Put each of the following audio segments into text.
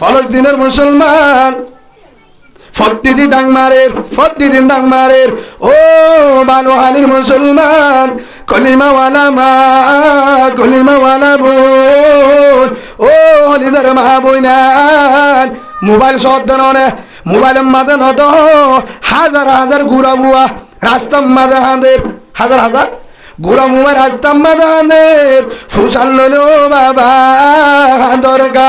ফলস্তিনের মুসলমান। ফত্তিদি ডাং মারের ফত্তিদিন ডাং মারের। ও বানোহালির মুসলমান, কলিমাওয়ালা মা, কলিমাওয়ালা বোন। ও হলিদার মা বইনান, মোবাইল সদ্দননে মোবাইলের মাঝে নত, হাজার হাজার গুড়া বুয়া রাস্তার মাঝে হাঁদের, হাজার হাজার গুড়া মুয়া রাস্তার মাঝে হাঁদের। ফুসাল বাবা, দরগা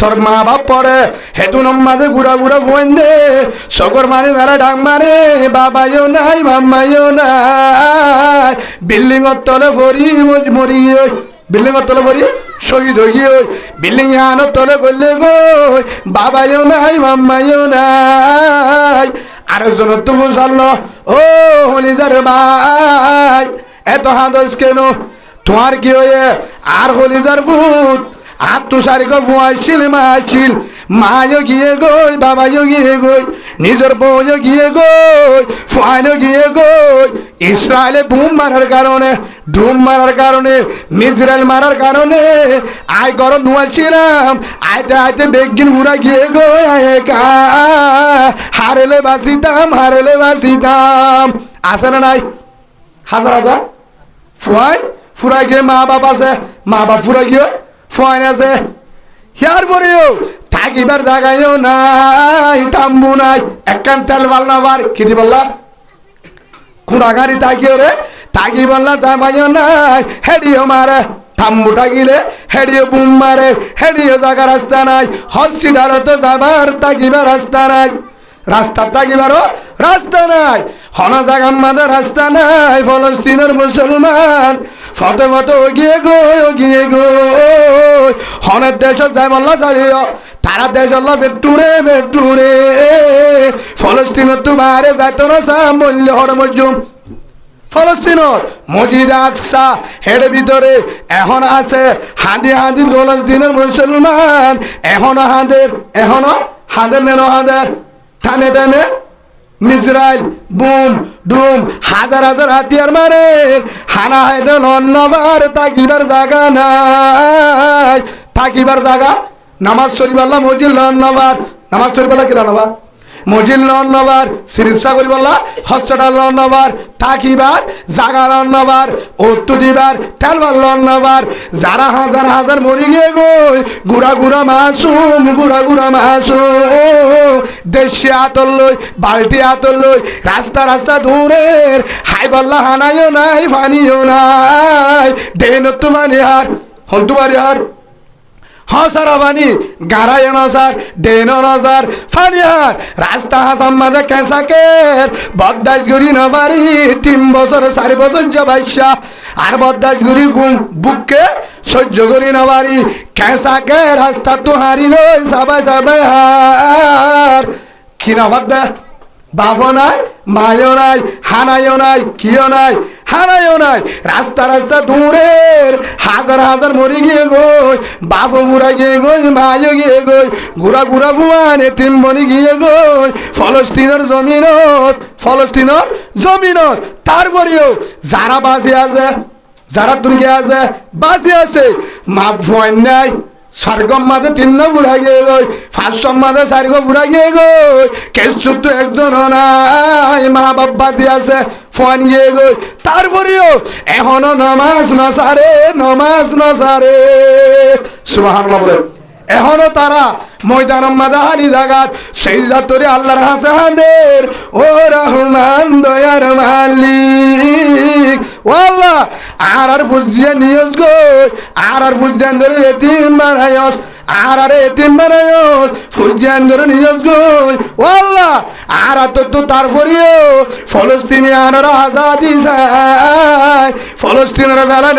তোর মা বাপ পড়ে, হেতু মাঝে ঘুরা ঘুরা ফোন দে সকর মারে বেলা ডাক মারে, বাবাইও নাই, মাম্মাইও নাই। বিল্ডিং এর তলে ফরি মরি ওই বিল্ডিং এর তলে ফরি শহীদ হই ওই, বিল্ডিং আনোর তলে করলে গই, বাবাইও নাই, মাম্মাইও নাই। আরেকজন তো গুছাল ও হলিদার ভাই, এত হাদস কেন? তোমার কি হয়ে আর হলিদার ভূত আর তো সারিকে ফুয়াইছিল মাছিল মায়ও গিয়ে গই বাবাইও গিয়ে গই নিজের বউও গিয়ে গই ফুয়াইনও গিয়ে গই। ইসরায়েলে বুম মারার কারণে ডুম মারার কারণে মিসরায়েল মারার কারণে, আয় গরম নুয়াছিলাম আইতে আইতে বেগিন ঘুরা গিয়ে গই, আয় কা হারেলে বাসিতাম হারেলে বাসিতাম আছে না নাই? হাজার হাজার? ফুয়াই ফুরাই গিয়ে মা বাপ আছে, মা বাপ ফুরাই গিয়ে ফুয়াই আছে। হিয়ার পরেও থাকিবার জায়গায়ও নাই টাম্বু নাই। একখান তেল বাল না বার, কি বললা? খুঁড়াগাড়ি তাকিয়ে রে, তাকি বললা তা মাইও নাই, হেডিও মারে। থাম্বু টাকিলে হেডিও বুম মারে, হেডিও জায়গা রাস্তা নাই। হসপিটালও তো যাবার, তাকিবার রাস্তা নাই। রাস্তা তাকিবারও রাস্তা নাই। হনা জায়গার মাঝে রাস্তা নাই, ফলস্তিনের মুসলমান। ফতে গিয়ে গো গিয়ে গো হনের দেশত যাই বললা চালিও তারা দেশ হল পেটুরে পেটুরে ফলস্তিনত তোমারে যাইতো না সাম বললে হর মজুম। ফলস্তিনত মজিদ আকসা, হেড ভিতরে এখন আছে হাঁদি হাঁদি ফলস্তিনের মুসলমান। এখনও হাঁদের এখনও হাঁদের নেন হাঁদের। টানে টানে মিসরাইল বুম, ডুম, হাজার হাজার হাতিয়ার মারে। হানা হাইদে অন্নবার তাকিবার জাগা নাই। থাকিবার জাগা নামাজ শরীফ আল্লাহ মজিল অন্নবার নামাজ। শরীফাল্লাহ কিলা নবার মজিল লন্নবার চিকিৎসা করিবাল্লাহ হসপিটাল লন্নবার থাকিবার জাগা লন্নবার অট্টু দিবার তেলবার লন্নবার যারা হাজার হাজার মরি গিয়ে গই, গুড়া গুড়া মাসুম, গুড়া গুড়া মাসুম। দেশে আতর লই, বালতি আতর লই, রাস্তা রাস্তা দূরের, হাই বল্লা হানাইও নাই, ফানিও নাই। ডেন তো মানে হার হলতু বাড়ি হার হসারা বানি গাড়াই নসার ডেন নসার ফারিয়ার রাস্তা হাসাম মাঝে কেঁচাকের বদাস গুড়ি নবারি, তিন বছর, চারি বছর জবাইসা আর বদাস গুড়ি গুম বুককে সহ্য করি নবারি। কেঁচাকে রাস্তা তো হারি লই সাবাই সাবাই হার। কি না বাপও নাই মায়ও নাই, হানাইও নাই, কিও নাই, হানাইও নাই। রাস্তা রাস্তা দূরের হাজার হাজার মরে গিয়ে গই বাপও ঘুরা গিয়ে গই মায়ও গিয়ে গই ঘুরা ঘুরা ফুয়ানে তিন বনি গিয়ে গই। ফলস্তিনের জমিনত ফলস্তিনের জমিনত তারপরেও যারা বাঁচে আছে, যারা তুর্কি আছে বাঁচে আছে মা ফুয়ান নাই। সারগম মাঝে তিন না বুড়া গিয়ে গই ফাঁসম মাঝে সারগ বুড়া গিয়ে গই। কেসু তো একজন নাই মা বাবা দিয়ে আছে ফোন গিয়ে গই। তারপরেও এখনও নমাজ নসারে নমাজ নসারে। সুবাহ বলে এখনও তারা ময়দান মাদাহারি জাগাত, সেই জাতরে আল্লাহর হাসে হাঁদের ও রহমান দয়ার মালিক। ও আল্লাহ আর আর ফুজিয়া নিয়োজ গো আর আর ফুজিয়ান ধরে এতিম বানায়স আর আর এতিম বানায়স ফুজিয়ান ধরে নিয়জ গো ও আল্লাহ আর আর তো তারপরেও ফলস্তিনি আর আজাদি চাই ফলস্তিনের বেলা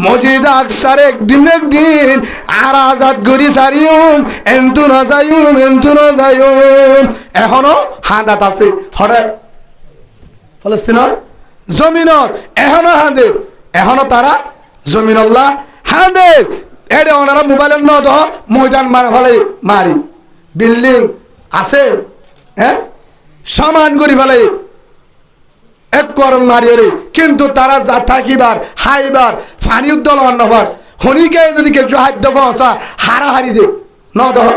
মজিদ আকসার একদিন একদিন আর আজাদ গরি সারিম এন্তু নজাইম এন্তু নজাইম এখনও হাঁদাত আছে, হরে। ফলস্তিনের জমিনত এখনও হাঁদের এখনও তারা জমিনল্লাহ হাঁদের এডে ওনারা মোবাইলের ন দহ ময়দান মারা ফেলে মারি। বিল্ডিং আছে হ্যাঁ সমান করি ফেলে এক করম মারিয়ে কিন্তু তারা যা থাকিবার, হাইবার, ফানি উদ্দল অন্নবার হনিকে যদি কিছু খাদ্য পৌঁছা হারাহারি দে। ন দহ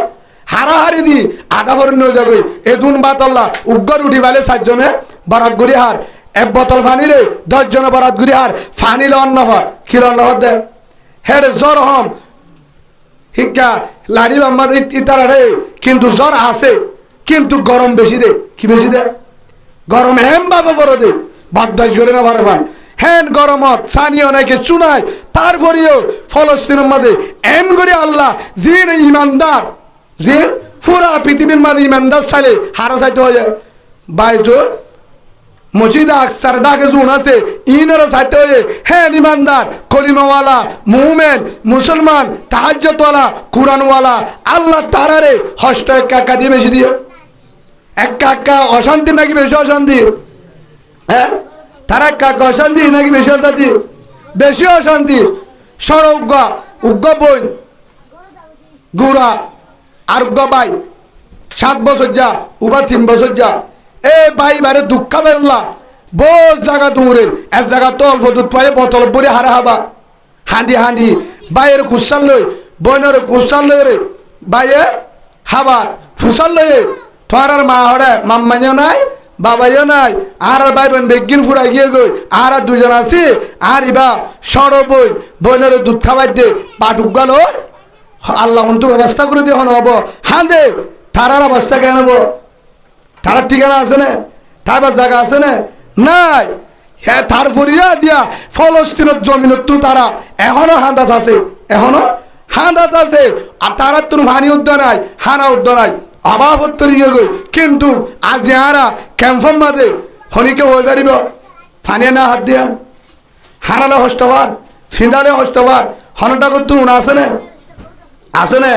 হারাহারি দি, আধা ভরি নই যাগই এদুন বাতাল্লা, উগ্গর উঠি পালে সাতজনে বরাত গুড়ি হার। এক বোতল ফানি রে, দশজনে বরাত গুড়ি হার। ফানি লে অন্ন হর কির অন্ন হর দে। হেড জ্বর হম শিক্ষা লাড়ি বাম্মা ইতারা রে, কিন্তু জ্বর আছে, কিন্তু গরম বেশি দে। কি বেশি দে? গরম হেম বাবা বড় দে বাদ্দাস করে না পারে ভাই হেন গরমত, সানিও নাকি চুনায় তারপরেও ফলস্তিনের মাঝে এন করে আল্লাহ যে ইমানদার। যে পুরা পৃথিবীর মাঝে ইমানদার চাইলে হারা চাইতে হয়ে। যায় বাইজোর মসজিদ আকসার ডাকে আছে ইনারা সাইতে হয়ে হ্যাঁ ইমানদার কলিমাওয়ালা মুহমেন মুসলমান তাহাজ্জতওয়ালা কোরআনওয়ালা আল্লাহ তারারে হস্ত এক কাকা দিয়ে বেশি দিয়ে এক কাকা অশান্তি নাকি বেশি অশান্তি হ্যাঁ তারা কাকা অশান্তি নাকি বেশি অশান্তি বেশি অশান্তি সর উগ্গা উগ্গা বই গুড়া আর উগ্গা বাই সাত বছর যা উবা তিন বছর যা এ ভাই, বারে দুঃখ বেরলা বহুত জায়গা দূরের। এক জায়গা তো অল্প দুধ পাই বোতল পরে হারা হাবা। হাঁদি হাঁদি বাইয়ের কুসাল লই বইনের কুসাল লই রে। বাইয়ে হাবার ফুসাল লই আর মা হরে, মাম্মাইও নাই, বাবাইও নাই। আর ভাই বোন বেগিন ফুরাই গিয়ে গই। আর দুজন আছি। আর ইবা সড় বই বইনের দুধ খাবার দে। পাটুক গেল। আল্লাহ অন্তু ব্যবস্থা করে দিয়ে হব। হ্যাঁ দে তারার অবস্থা কেন হব? তারার ঠিকানা আছে না? তারপর জায়গা আছে না? নাই। হ্যাঁ তার ফরিয়া দিয়া ফলস্তিনের জমিনত তো তারা এখনও হান্দাজ আছে। এখনও হান্দাজ আছে। আর তারা তোর ভানি উদ্য নাই, হানা উদ্য নাই। গিয়ে গই কিন্তু আজ আরা ক্যাম্পম মাঝে হনিকে হয়ে পারিব ফানিয়ে না হাত দিয়া। হারালে হস্তবার ফিঁদালে হস্তবার হনটা করতুন আছে না? আছে না?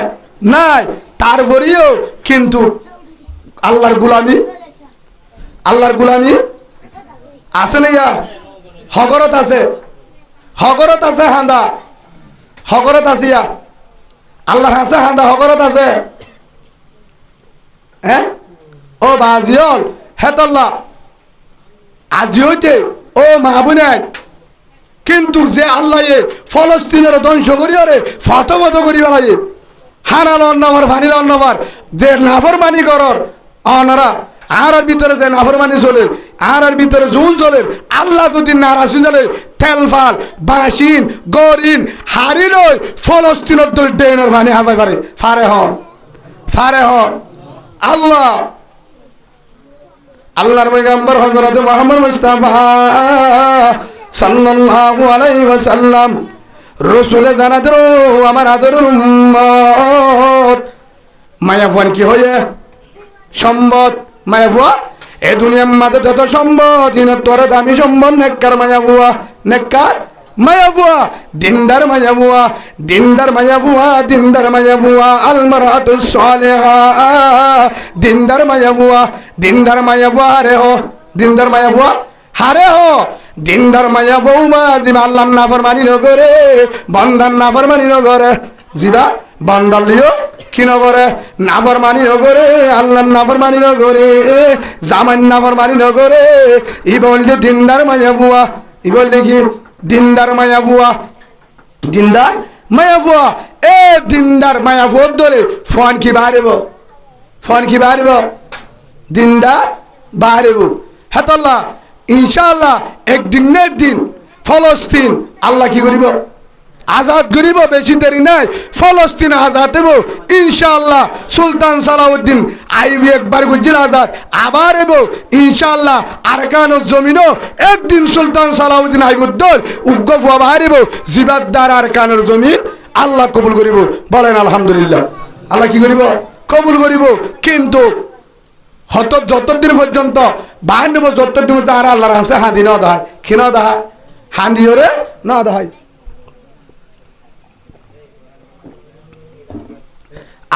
নাই। তারপরেও কিন্তু আল্লাহর গুলামি? আল্লাহর গুলামি? আছে না ইয়া? হগরত আছে। হগরত আছে হাঁদা হগরত আছে ইয়া? আল্লাহর আছে হাঁদা হগরত আছে। হ্যাঁ? ও বাজিয়ল, হেতল্লা। আজি হইতে, ও মাহবুনায় কিন্তু যে আল্লাহ ফলস্তিনের ধ্বংস করিয়া রে ফতমত করিয়া লাগে হানাল অন্নবার ভানিল অন্নবার যে নাফর মানি করর অনারা আর আর ভিতরে যে নাফর মানি চলে আর আর ভিতরে জুন চলে, আল্লাহ যদি নারাসি চলে তেল ফাল, বাসিন, গরিন, হারি লই ফলস্তিনের দল ডেনের ভানি হাবাই পারে। ফারে হন ফারে হন আল্লাহ। আল্লাহর পয়গম্বর হযরত মুহাম্মদ মুস্তাফা সাল্লাল্লাহু আলাইহি ওয়াসাল্লাম রসুলে জানাদের আমার আদর উম্মত। মায়াফুয়ান কি হয়ে সম্পদ মায়াফুয়া এ দুনিয়ার মাঝে যত ইনত তোরে দামি সম্পদ, নেককার মায়াফুয়া নেককার মায়াবুয়া দিনদার মায়াবুয়া দিনদার মায়াবুয়া দিনদার মায়াবুয়া আলমারাতু সালেহা। দিনদার মায়াবুয়া দিনদার মায়াবুয়া রে হো। দিনদার মায়াবুয়া হারে হো। দিনদার মায়া বৌমা, জিবা আল্লাহ নাফরমানি নগরে, বন্দার নাফরমানি নগরে। জিবা বন্দালিও কি নগরে? নাফরমানি নগরে আল্লাহ নাফরমানি নগরে জামান নাফরমানি নগরে। ই বলছে, দিনদার মায়া বুয়া। ই বলছে কি? দিনদার মায়া বুয়া। দিনদার মায়া বুয়া। এ দিনদার মায়া বুয়ার ধরে ফোন কি বাড়িব ফোন কি বাড়িব দিনদার বাড়িব হেতল্লাহ, ইনশাআল্লাহ, একদিন না একদিন ফলস্তিন, আল্লাহ কি করিব? আজাদ করিব বেশি দেরি নাই, ফলস্তিন আজাদ দেব। ইনশাআল্লাহ সুলতান সালাউদ্দিন আইবি একবার গুজিল আজাদ আবার এব ইনশাআল্লাহ আরকানোর জমিনও একদিন সুলতান সালাউদ্দিন আইবুদ্দর উগ্র ফুয়া বাহারিব জিবাদ্দার আরকানোর জমিন আল্লাহ কবুল করিব। বলেন, আলহামদুলিল্লাহ। আল্লাহ কি করিব? কবুল করিব। কিন্তু হত যতদিন পর্যন্ত বাহার নেব, যতদিন তারা আল্লাহর হাসে হাঁদি ন দেয় কি ন দেয় হাঁদি ওরে ন দেয়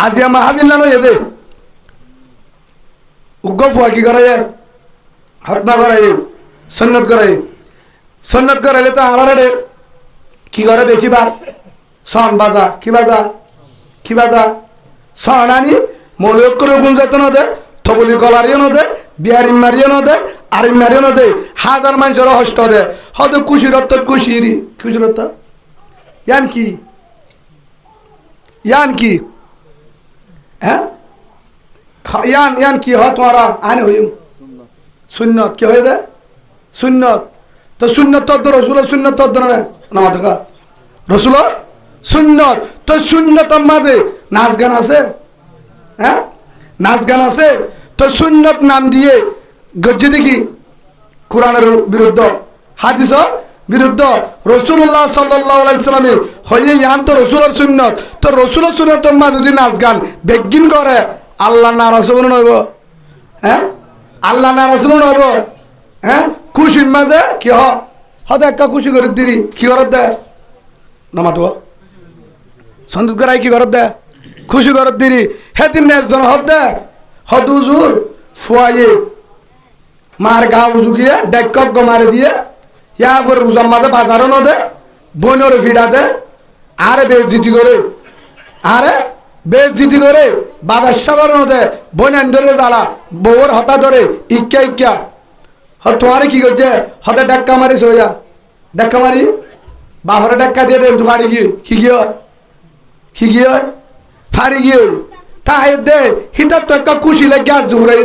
আজি আমার হাবিল না এদে উগ্র ফুয়া কি করে হত্যা করে সন্ন্যত করে সন্ন্যত করাইলে তো আর কি করে বেশি বার সন বাজা, কি বাজা? কি বাজা? সন আনি মৌলিক করে যেত না দেয় থবলি কলারিও নদে বিহারি মারিও নদে আরিম মারিও নদে হাজার মানুষের হস্ত দে। হয়তো কুশিরত কুশিরি কুশিরত ইয়ান কি? ইয়ান কি? খ- ইয়ান ইয়ান কি হয় তোমারা? আইন হইম। সুন্নত। কি হয়ে দে সুন্নত। তো সুন্নত তদ্দ রসুলের সুন্নত তদ্দ নামা থাকা রসুলের সুন্নত। তো সুন্নতর মাঝে নাচ গান আছে? হ্যাঁ? নাচ গান আছে? তো সুন্নত নাম দিয়ে গজ্জি দেখি কোরআনের বিরুদ্ধ হাদিস বিরুদ্ধ রসুল্লাহ সাল্লামে হয়ে ইয়ান তো রসুলের সুন্নত। তো রসুলের সুন্নতর মা যদি নাচ গান, বেগিন করে, আল্লাহ নারাজ হব নইব হ্যাঁ? আল্লাহ নারাজ হব নইব হ্যাঁ? খুশির মাঝে কি হ? হতে একটা খুশি করে দিদি কি করত দে? নামাতো সন্দুত করাই কি করত দে? খুশি করত দিদি হেতিন নেজন হত দে? হদুজুর ফুয়াইয়ে, মার গা উজু গিয়ে ডেকক মারে দিয়ে ইয়া উজাম মাঝে বাজারও নদে বইনর ফিডাতে আরে বেজিটি করে, আরে বেজিটি করে, বাজার সাধারণ নদে, বইনান ধরে জ্বালা বউর হতা ধরে ইক্কা ইক্কা তোমারে কি করছে? হতে ডাক্কা মারি সইয়া ডাক্কা মারি? বাপরে ডাক্কা দিয়ে দেন ফাড়ি গিয়ে, কি কি গিয়ে ফাড়ি গিয়ে তাই দে হিতার তো একটা খুশি লাগে আর জোহরাই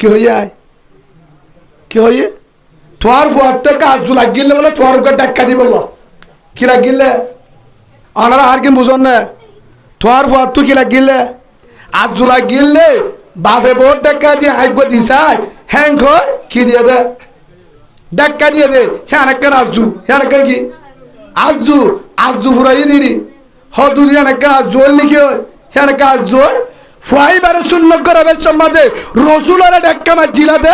কি হয়ে যায় কি হয়ে তোমার ফুয়ারটা কাজ লাগিলে বলে তোমার উপরে ডাক্কা দি কি লাগিলে অনারা আর কি বুঝন না? তোমার ফুয়ার তো কি লাগিলে আজ লাগিলে বাপে বহুত ডাক্কা দিয়ে আইব দিছাই। হ্যাং কি দিয়ে দে? ডাক্কা দিয়ে দে। হ্যাঁ কেন আজু হ্যাঁ কেন কি? আজু আজু ফুরাই দিরি হদু দিয়ে কেন আজু লিখি হয়। হ্যাঁ কে আজু ফুয়াই বারে শূন্য করে বেশ মাঝে রসুলের ডাক্কা মার জিলাতে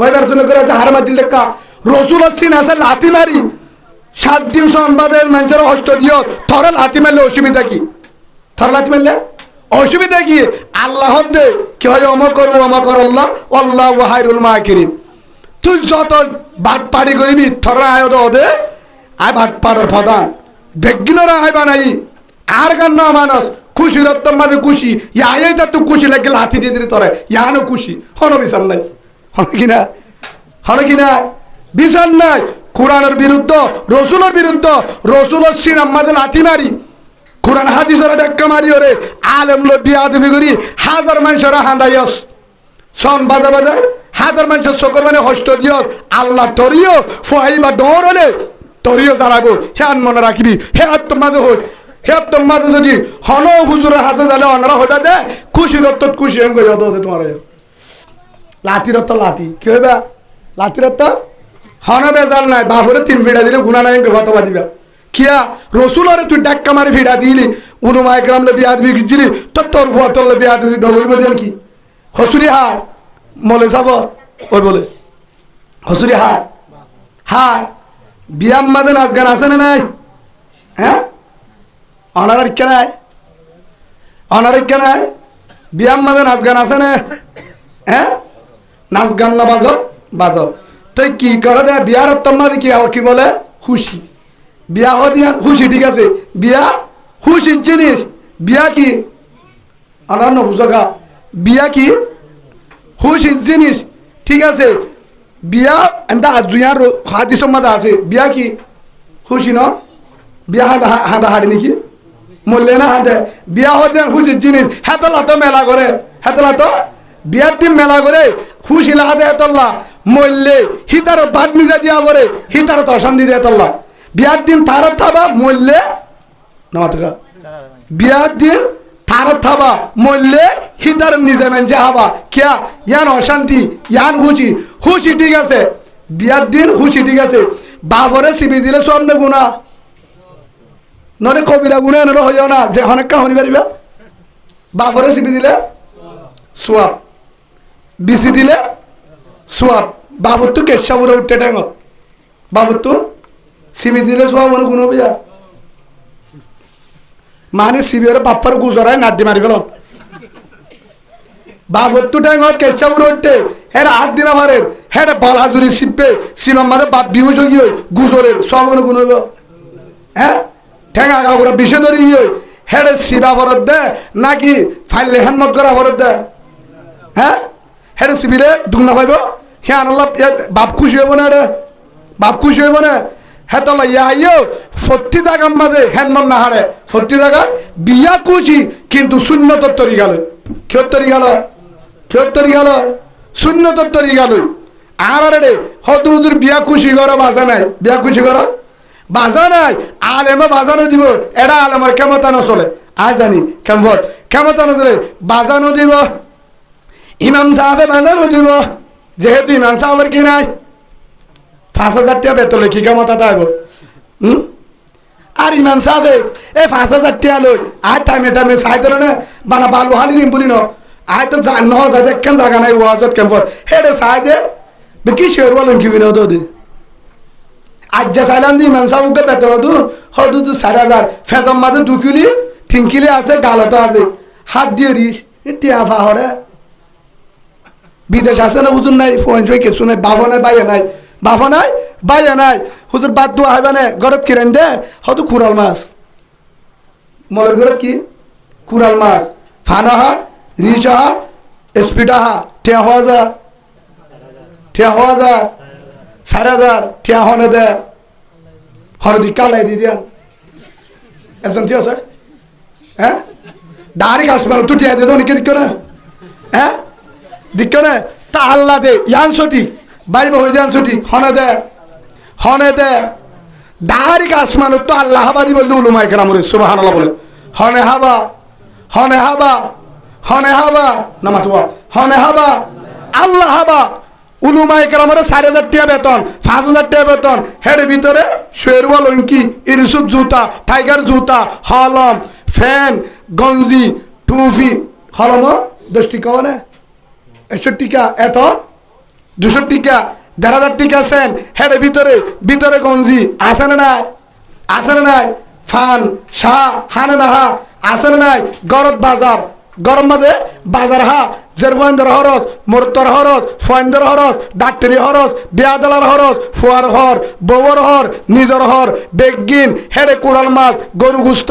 ফয়দার শুনে করে হার মাজিল দেখা। রসুল সিন আছে লাথি মারি। সাত দিন সংবাদের মানুষের হস্ত দিও, থরে লাথি মারলে অসুবিধা কি? থর লাথি মারলে অসুবিধা কি? আল্লাহ দে, কি হয় অম করব, অম কর আল্লাহ আল্লাহ হাইরুল মাকিরিন। তুই যত বাদ পাড়ি করিবি, থর আয় দে আয় ভাত পাড়ার প্রধান। বেগিনরা আয় বানাই। আর গান না মানুষ খুশি রত্তম মাঝে খুশি। ইয়াই তা খুশি লাগে লাথি দিয়ে দিলি তোরে। ইয়ানো খুশি হন বিচার নাই। বিচার নাই। কোরআনের বিরুদ্ধ, রসুলের বিরুদ্ধ, রসুলের সিনাম মাঝে লাথি মারি। কোরআন হাদিসের ডাক্কা মারি ওরে। আলেম লো করি, হাজার মানুষের হাঁদাইয়স সন বাজা বাজা। হাজার মানুষের চকর মানে হস্ত দিয় আল্লাহ তরিও ফুয়াই বা ডর হলে তরিও জ্বালাবো। হে আন মনে রাখিবি। হে আত্ম মাঝে হোক হে আত্ম মাঝে যদি হন হুজুরে হাজে জালে অনারা হইটা দে খুশি রত্ত খুশি হেন করে তোমার। লাঠি রত্ত লাঠি। কি হইবা? লাঠি রত্ত হন বেজাল নাই বাপরে তিন ফিটা দিলে গুণা নাই হত বাজিবা কিয়া, রসুলরে তুই ডাক্কা মারি ফিটা দিলি উনু মাইক্রাম লে বিয়া দিবি দিলি তোর তোর ফুয়া তোর লে বিয়া দিবি ডগরিব দিল কি হসুরি হার, মলে যাব, ওই বলে। হসুরি হার হার, বিয়াম মাঝে নাচ গান আছে না নাই? হ্যাঁ? অনার ইচ্ছা নাই? অনার ইচ্ছা নাই? বিয়াম মাঝে নাচ গান আছে না? হ্যাঁ? নাচ গান না বাজো বাজো। তুই কি করে দে বিয়ার মাঝে কি কি বলে? খুশি। বিয়া হো দিয়া, খুশি, ঠিক আছে। বিয়া খুশির জিনিস বিয়া কি? অনার বুঝা বিয়া কি? খুশির জিনিস ঠিক আছে। বিয়া এনতা জুয়ার হাতি সম্মাদা আছে। বিয়া কি? খুশি ন? বিয়া হাঁদা হাঁদা হাঁড়ি নাকি? মরলে না হাঁদে। বিয়া হচ্ছে খুশির জিনিস হেতলা তো মেলা করে হেতলা তো বিয়ার দিন মেলা করে খুশি লাগাতে হেতল্লা মরলে হিতারও বাদ নিজে দিয়া করে হিতারও তো অশান্তি দিয়ে হেতল্লা বিয়ার দিন তারত থাবা, মরলে না বিয়ার দিন তারত থাবা, মরলে হিতার নিজে মেনছে হাবা। কিয়া? ইয়ান অশান্তি, ইয়ান খুশি। খুশি ঠিক আছে। বিয়ার দিন খুশি ঠিক আছে। বাবরে সিবি দিলে সব নে গুণা। নহলে কবিরা গুণা এনেরও হইও না। যে অনেক কাম শুনি পারিবা। বাবরে সিবি দিলে সোয়াব বিচি দিলে সোয়াব। বাবুর তো কেশাবুরে উঠতে টেঙত বাবুর তো সিবি দিলে সোয়াব মানে গুণ বিয়া। মানে সিবির বাপ্পার গুজরায় নাড্ডি মারি ফেল বাবুর বাবত্তু টাইমত কেশাবুর উঠতে। হ্যাঁ হাত দিন আমারের হ্যাঁ বালাজুরি শিখবে সিমার মাঝে বাপ বিহু যোগী হই গুজরের সব মনে হইব হ্যাঁ? ঠেঙা গা করে বিষে ধরি হই। হ্যাঁ সিবা ভরত দে, নাকি ফাইলে হেনমত করা ভরত দে। হ্যাঁ? হ্যাঁ সিবিলে দুগনা পাইব হ্যাঁ আনল্লা বাপ খুশি হইব না রে বাপ খুশি হইব না। হেত লইয়া আইও সত্যি জায়গার মাঝে হেনমন না হারে সত্যি জায়গা বিয়া কুচি কিন্তু শূন্যতর তরি গেল। কেউ তরি গেল? কেউ তরি গেল? শূন্যতর তরি গেল। আর রে হত হুদুর বিয়া খুশি করো বাজা নাই। বিয়া খুশি করো বাজা নাই। আলেমে বাজানো দিব এটা আলেমের ক্ষমতা নচলে। আজ জানি কেমন ক্ষমতা নচলে। বাজানো দিব ইমাম সাহেবে বাজানো দিব। যেহেতু ইমাম সাহেবের কি নাই। পাঁচ হাজার টাকা বেতলে কি ক্ষমতা থাকব হুম? আর ইমান সাহেবে, এই পাঁচ হাজার টাকা লই আর টাইমে টাইমে চাই দিল না, বানা বালু হালি নিম বলি ন। আয় তো ন যা দেখেন জাগা নাই, ওয়াজত কেমন হেডে চাই দে কি শেরওয়া লঙ্কি বিনা তো দি আজ যা চাইলাম দি ইমান সাহেবকে বেতন দু হদু দু চার হাজার ফেজম মাঝে দু কিলি তিন কিলি আছে, গালতো আছে হাত দিয়ে রিস টিয়া হরে বিদেশ আছে না, হুজুর নাই, ফোন ছয়, কিছু নাই, বাবা নাই, বাইয়া নাই। বাবা নাই, বাইয়া নাই। হুজুর, বাদ দোয়া হইবা না ঘরত কিরেন দে হয়তো কুরাল মাছ। মলের ঘরত কি? কুরাল মাছ। ফানা হা রিস হা স্পিডা হা টিয়া হওয়া যা। টিয়া হওয়া যা। চার হাজার টিয়া হনে দে। হরদি কালাই দি দিয়ান একজন ঠিক আছে? হ্যাঁ? দাড়ি গাছ মানে তুই টিয়া দিয়ে তো অনেকে হ্যাঁ? দিক্ষ না তা আল্লাহ দে, ইয়ান সঠিক, বাইব হয়ে যান সঠিক, হনে দে হনে দে। দাড়ি গাছ মানে তো আল্লাহ হাবা দিব লুলু মাইকে নামরে সুবাহ বলে। হনে হাবা হনে হাবা হনে হাবা নামা হনে হাবা, আল্লাহ হাবা উলুমাই কেরামরে চার হাজার টাকা বেতন, পাঁচ হাজার টাকা বেতন। হেড ভিতরে শেরওয়া লঙ্কি ইরিসুপ জুতা, টাইগার জুতা হলম ফ্যান, গঞ্জি টুফি হলম দশ টিকা মানে একশো টিকা, এত? দুশো টিকা, দেড় হাজার টিকা সেন হেড ভিতরে ভিতরে গঞ্জি, আছে নাই? আছে নাই? ফান শাহ হানে না হা, আছে নাই? গরত বাজার, গরম মাঝে বাজার হা। জেরফাইন্দর হরস মোরতর হরস ফয়েন্দর হরস, ডাক্তারি হরস, বিয়াদলার হরস, ফুয়ার হর বউর হর, নিজর হর বেগিন হেডে কুড়াল মাছ, গরু গুস্ত,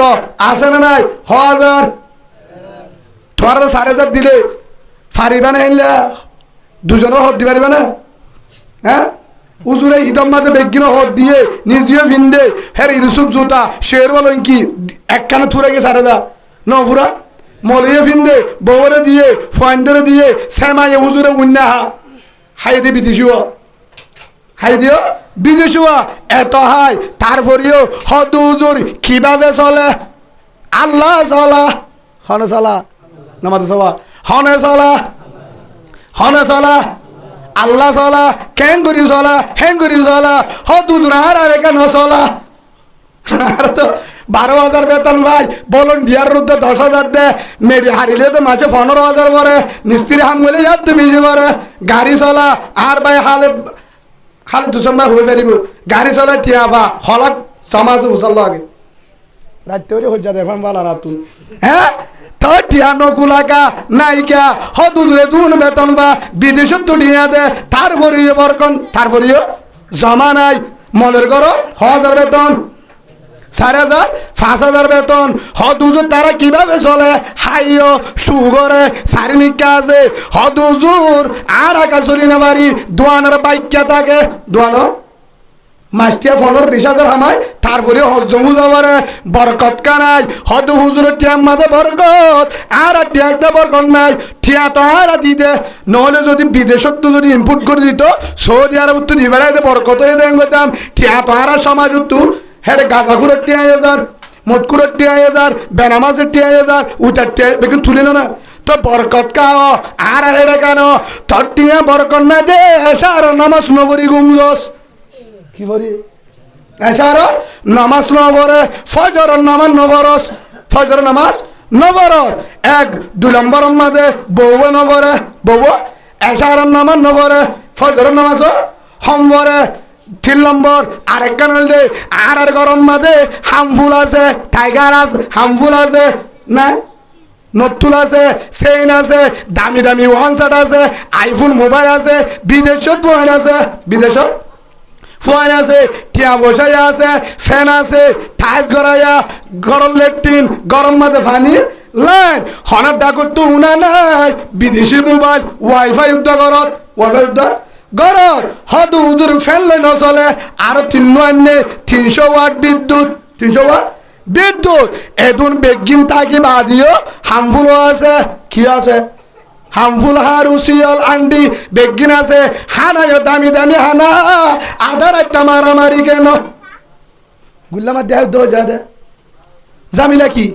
আছে নাই? হাজার। তোমার সাড়ে হাজার দিলে ফারিবা না এনলা দুজনের হদ দিবারিবা না হ্যাঁ উজুরে ইদম মাঝে বেগিন হদ দিয়ে নিজেও ভিন্দে হের ইরুসুফ জুতা শেরওয়াল কি একখানে থুরে গেছে সাড়ে হাজার নফুরা মলিয়ে ফিন্দে বউরে দিয়ে, ফয়েন্দরে দিয়ে শ্যামাইয়ে হুজুরে উন্না হা। হাই দিয়ে বিদেশিও হাই দিও? বিদেশিও এত হাই, তারপরেও হদ হুজুর কীভাবে চলে? আল্লাহ চলা। হনে চলা। নামাতে চলা। হনে চলা হনে চলা আল্লাহ চলা কেন করি চলা হেন করি চলা হুজুর আর আর কেন চলা? আর তো বারো হাজার বেতন ভাই, বলুন ডিয়ার রুদ্ধে দশ হাজার দে মেডি হারিলে তো মাসে পনেরো হাজার পরে মিস্ত্রি হাম গেলে যার তো বেশি পরে গাড়ি চলা আর ভাই হালে, খালি দুশো মাস হয়ে যারিব গাড়ি চলা টিয়া পা হলাক সমাজ উচাল আগে। রাত্রে হয়ে বালা রাতু হ্যাঁ টিয়া নকুলাকা নাইকা হদুদরে দুন বেতন বা বিদেশত তো টিয়া দে তারপরে বরকন তারপরে জমা নাই মনের ঘর, হাজার বেতন, চার হাজার, পাঁচ হাজার বেতন হদুজুর তারা কীভাবে চলে? হাইও, সুগরে চারিনিকা আছে হদুজুর আর আকা চলি না বাড়ি দোয়ানের বাইকা থাকে দোয়ানোর মাস্টিয়া ফোনের বিশ হাজার হামাই তারপরে হজমু যাবারে বরকত কানাই হদ হুজুরের টিয়ার মাঝে বরকত আর টিয়াক দে বরকত নাই টিয়া তো আর দি দে। নহলে যদি বিদেশত তো যদি ইনপুট করে দিত সৌদি আরব তো দিবারাই দে বরকত হয়ে দেন করতাম টিয়া তো আর সমাজ উত্তর হেডে গাঁজাখুরের টিয়া হাজার মটকুরের টিয়া হাজার বেনামাজের টিয়া হাজার উতার টিয়া বেগুন তুলে না তো বরকত কাও আর হেডে কেন তোর টিয়া বরকত না দে এসার নামাজ নগরী গুমজস কি বলি এসার নামাজ নগরে ফজর নামাজ নগরস ফজর নামাজ নগরস এক, দুই নম্বর মাঝে বউ নগরে বউ এসার নামাজ নগরে ফজর নামাজ সম্বরে তিন নম্বর, আরেক কানাল দে আর আর গরম মাঝে হামফুল আছে টাইগার আছে হামফুল আছে, না? নতুন আছে চেইন আছে, দামি দামি ওয়ান আছে আইফোন মোবাইল আছে, বিদেশত ফোন আছে, বিদেশত ফোন আছে, টিয়া বসাই আছে, ফ্যান আছে টাইস গড়াইয়া, গরম লেট্রিন, গরম মাঝে পানি, লাইন। হনার ডাকত তো উনা নাই, বিদেশি মোবাইল, ওয়াইফাই উদ্যোগ করত ওয়াইফাই উদ্যোগ গরর হদ উদুর ফেললে নচলে আরও তিন আনে তিনশো ওয়াট বিদ্যুৎ, তিনশো ওয়াট বিদ্যুৎ। এদুন বেগিন থাকি বাদিও, হামফুলও আছে, কি আছে? হামফুল হার উসিয়ল আন্ডি, বেগিন আছে, হানায় দামি দামি হানা আধার একটা মারামারি কেন? গুল্লামার দেহ দো যা দে। জামিলা কি?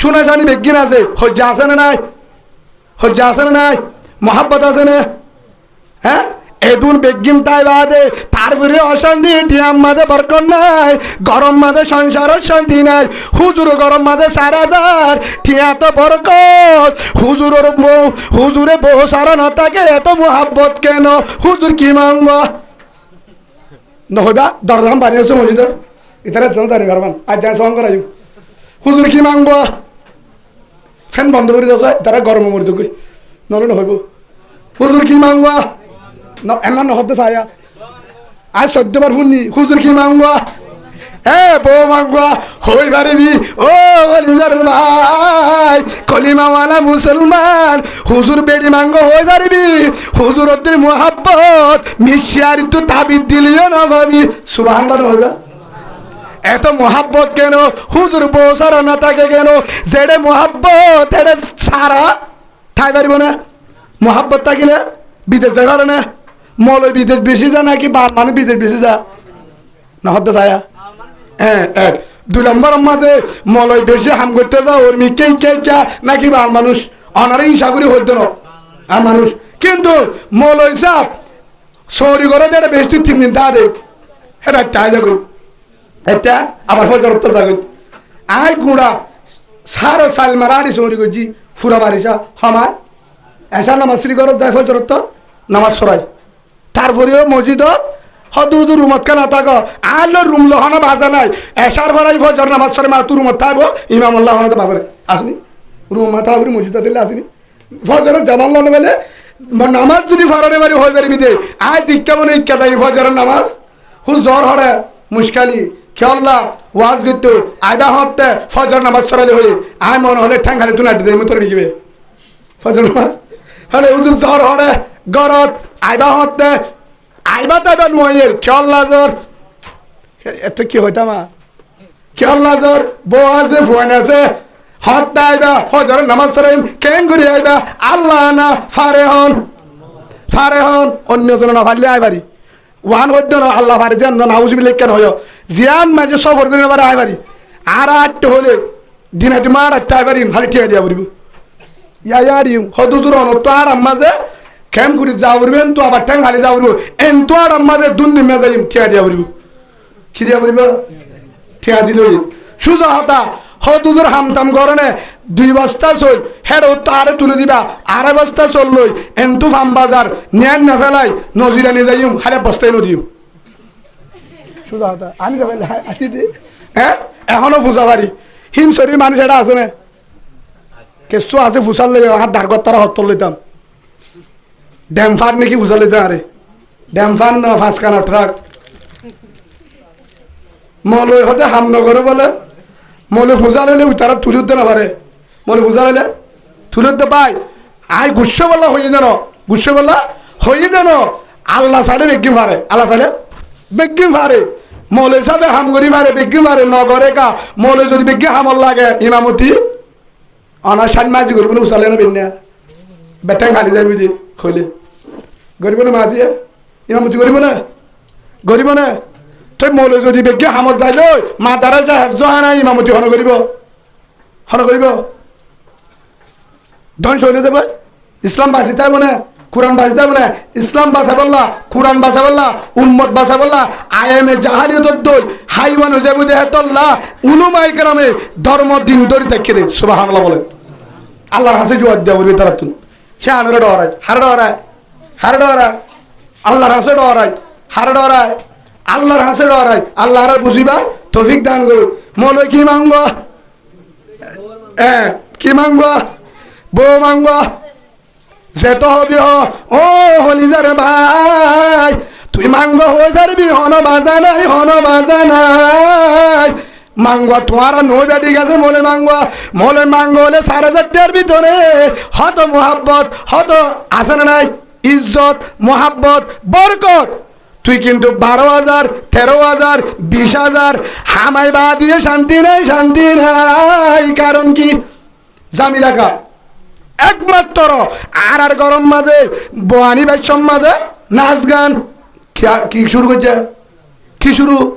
শোনা জানি বেগিন আছে, হজ্জা আছে না নাই? হজ্জা আছে না নাই? মহাব্বত আছে না? হ্যাঁ? এদুন বেগিম তাই বাদে তারপরে অশান্তি টিয়াম মাঝে বরকন নাই, গরম মাঝে সংসার শান্তি নাই, হুজুর গরম মাঝে চার হাজার টিয়া তো বরকত। হুজুরের বউ- হুজুরে বহু সারা না থাকে, এত মোহাব্বত কেন? হুজুর কি মাংব? নহবা দরদাম বাড়ি আছে মসজিদের ইতারে জন জানি পারবান আজ যাই সঙ্গ করাই হুজুর কি মাংব? ফ্যান বন্ধ করে দিয়েছে তারা গরম মরে যাবে নহলে নহব। হুজুর কি মাংব? এমন নহতে চায়া আজ চোদ্দবার শুনি হুজুর কি মাংব হে বউ মাংব হই পারিবি ও কলিজার ভাই কলিমাওয়ালা মুসলমান হুজুর বেড়ি মাংগ হই পারিবি হুজুর ওদের মোহাব্বত মিশিয়ারি তো তাবিদ দিলিও না ভাবি সুবাহ নহবা এত মোহাব্বত কেন? হুজুর বৌসারা না থাকে কেন? যেড়ে মোহাব্বত এড়ে সারা ঠাই পারিব না। মোহাব্বত থাকিলে বিদেশ যাই পারে না। মলয় বিদেশ বেশি যা নাকি বাল মানে বিদেশ বেশি যা না, হতে চায়া। হ্যাঁ এক। দুই নম্বর মাঝে মলয় বেশি হাম করতে যাও ওর মি কে কে চা নাকি বাল মানুষ? অনারে ইসা করি হইতে না। আর মানুষ। কিন্তু মলয় সাপ সৌরি করে যেটা বেশি তিন দিন তা দে এটা চাই দেখুন এটা আবার ফজরত জাগুন। আই গুড়া, সারো সাল মারাড়ি সৌরি করছি, ফুরা বারিসা হমায়। এসা নামাজ চুরি করত যায় ফজরত নামাজ সরাই তারপরেও মসজিদত হদুদু রুমত কেন থাক আলো রুম লহনা বাজা নাই। এসার ভরাই ফজর নামাজ সরে মা তু রুমত থাকব ইমাম আল্লাহ হনাতে বাজারে আসনি? রুম মাথা উপরে মসজিদ দিলে আসনি? ফজর জামাল লনে বেলে নামাজ যদি ফরারে বাড়ি হয়ে যাবি দে আজ ইচ্ছা মনে ইচ্ছা যাই ফজরের নামাজ। হু জ্বর হরে মুশকালি খেয়াল্লা ওয়াজ করতো আয়দা হতে ফজর নামাজ সরালে হয়ে আয় মনে হলে ঠ্যাং খালি তুই নাটি দেয় মতো ফজর নামাজ। হলে উদুর জ্বর হরে গরত আইবা হতে আইবা তাইবা নুয়ের খেয়াল্লা জ্বর এত কি হইতাম খেয়াল্লা জ্বর বউ আছে ফোন আছে হত আইবা ফজর নামাজ সরাইম কেন ঘুরে আইবা, আল্লাহ না ফারে হন ফারে হন অন্য জন না ফারলে আইবারি ওয়ান হইত না আল্লাহ ফারে দেন না নাউজ বিলে কেন হয়। জিয়ান মাঝে সফর করে এবার আইবারি আর আটটা হলে, দিন হাটি মার আটটা আইবারি খালি টিয়া দিয়া পড়িব ইয়া ইয়ার ইউ হদু দূর হন তো আর কেম করে যাও পড়বেন তো আবার ঠ্যাং খালি যাও পড়ব এন তো আর আম্মাজে দুন দিন মেজাই টিয়া দিয়া পড়িব কি দিয়া পড়িব ঠিয়া দিল সুজা হতা, হদুদুর হামতাম করনে দুই বস্তা চল। হেড তো আরে তুলে দিবা আড়াই বস্তা চল লই। এনতু ফাম বাজার, নিয়ান না ফেলাই, নজিরা নিয়ে যাইম, খালে বস্তায় নদিম সুজা হতা আমি আসি দি। হ্যাঁ? এখনও ফুসা পারি হিম শরীর মানুষ এটা আছে না? কেসু আছে ফুসাল লই, হাত ধার তারা হত্তর লইতাম। ড্যামফার নাকি ফুসাল লইতাম আরে ড্যামফার না ফাঁসকানা ট্রাক মলই হতে হাম নগরে বলে মলে পূজা লইলে তারা তুলি উঠতে না পারে মলে পূজা লইলে তুলি উঠতে পাই আই গুস্ব বললা হয়ে যেন গুস্ব বললা হয়ে যেন আল্লাহ সাইডে বেগিম পারে আল্লাহ সাইডে বেগিম পারে মলে হিসাবে হাম করি পারে বেগিম পারে নগরে কা মলে যদি বেগি হামল লাগে ইমামতি অনার সান মাঝি করিব না উচালে না বেটাং খালি যাবি খৈলে গরিব না মাঝিয়ে ইমামতি করিব না গরিব না তই মৌলে যদি বেগে হামত যাই লৈ, মা দ্বারা যা হেফজ নাই ইমামতি হন কৰিব হন কৰিব ধন শৈলে দেবে ইসলাম বাঁচিতাই মানে কোরআন বাঁচিতাই মানে ইসলাম বাঁচা বললা কোরআন বাঁচা বললা, উম্মত বাঁচা বললা। আই এম এ জাহালিয়তর দই হাইওয়ান হয়ে যাব দেহে তল্লা উলুমাই গ্রামে ধর্ম, দিন ধরে দেখে দে সুবাহ হামলা বলে। আল্লাহর হাসে জোয়ার দেওয়া তারা তুমি সে আনরে ডরায় হারে ডরায় হারে ডরায়। আল্লাহর হাসে ডরায়। হারে ডরায়। আল্লাহর হাসে ডরায়। আল্লাহর বুঝিবার তফিক দান করুক। মনে কি মাংব হ্যাঁ কি মাংব বউ মাংব যেত হবি হ। ও হলিজার ভাই, তুই মাংব হয়ে যাবি হন বাজা নাই, হন বাজা নাই। মাংব তোমার নই বেটি গেছে মনে মাংব মনে মাংব হলে সাড়ে চারটার ভিতরে হত মোহাব্বত, হত আছে নাই। ইজ্জত, মোহাব্বত, বরকত। তুই কিন্তু বারো হাজার, তেরো হাজার, বিশ হাজার হামাই বা দিয়ে শান্তি নাই শান্তি নাই। কারণ কি? জামিলাকা একমাত্র আর আর গরম মাঝে বহানি বাইসম মাঝে নাচ গান। কি- শুরু করছে? কি শুরু?